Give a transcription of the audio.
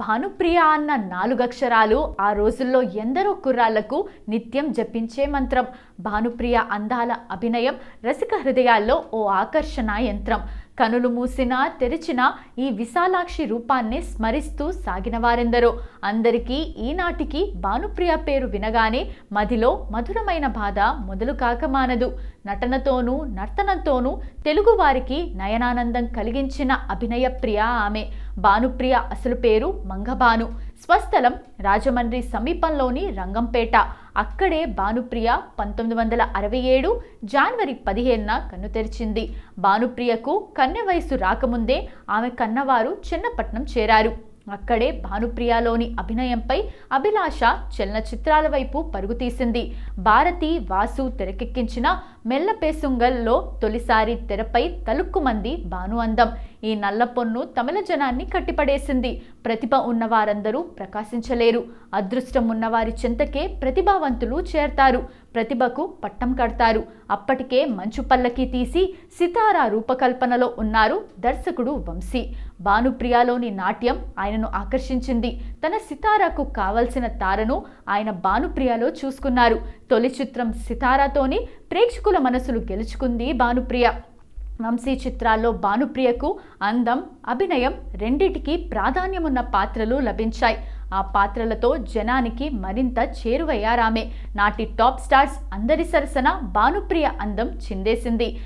భానుప్రియ అన్న నాలుగక్షరాలు ఆ రోజుల్లో ఎందరో కుర్రాళ్ళకు నిత్యం జపించే మంత్రం. భానుప్రియ అందాల అభినయం రసిక హృదయాల్లో ఓ ఆకర్షణ యంత్రం. కనులు మూసినా తెరిచినా ఈ విశాలాక్షి రూపాన్ని స్మరిస్తూ సాగిన వారెందరో అందరికీ ఈనాటికి భానుప్రియ పేరు వినగానే మదిలో మధురమైన బాధ మొదలు కాక మానదు. నటనతోనూ నర్తనంతోనూ తెలుగువారికి నయనానందం కలిగించిన అభినయ ప్రియ ఆమె. భానుప్రియ అసలు పేరు మంగభాను. స్వస్థలం రాజమండ్రి సమీపంలోని రంగంపేట. అక్కడే భానుప్రియ పంతొమ్మిది వందల అరవై ఏడు జనవరి పదిహేనున కన్ను తెరిచింది. భానుప్రియకు కన్నె వయసు రాకముందే ఆమె కన్నవారు చిన్నపట్నం చేరారు. అక్కడే భానుప్రియలోని అభినయంపై అభిలాష చలనచిత్రాల వైపు పరుగు తీసింది. భారతి వాసు తెరకెక్కించిన మెల్లపేసుంగల్లో తొలిసారి తెరపై తలుక్కుమంది భాను అందం ఈ నల్ల పొన్ను తమిళ జనాన్ని కట్టిపడేసింది. ప్రతిభ ఉన్నవారందరూ ప్రకాశించలేరు. అదృష్టం ఉన్నవారి చెంతకే ప్రతిభావంతులు చేరతారు. ప్రతిభకు పట్టం కడతారు. అప్పటికే మంచు పల్లకి తీసి సితారా రూపకల్పనలో ఉన్నారు దర్శకుడు వంశీ. భానుప్రియాలోని నాట్యం ఆయనను ఆకర్షించింది. తన సితారాకు కావలసిన తారను ఆయన భానుప్రియలో చూసుకున్నారు. తొలి చిత్రం సితారాతోని ప్రేక్షకుల మనసులు గెలుచుకుంది భానుప్రియ. వంశీ చిత్రాల్లో భానుప్రియకు అందం అభినయం రెండింటికి ప్రాధాన్యమున్న పాత్రలు లభించాయి. ఆ పాత్రలతో జనానికి మరింత చేరువయ్యారామె. నాటి టాప్ స్టార్స్ అందరి సరసన భానుప్రియ అందం చిందేసింది.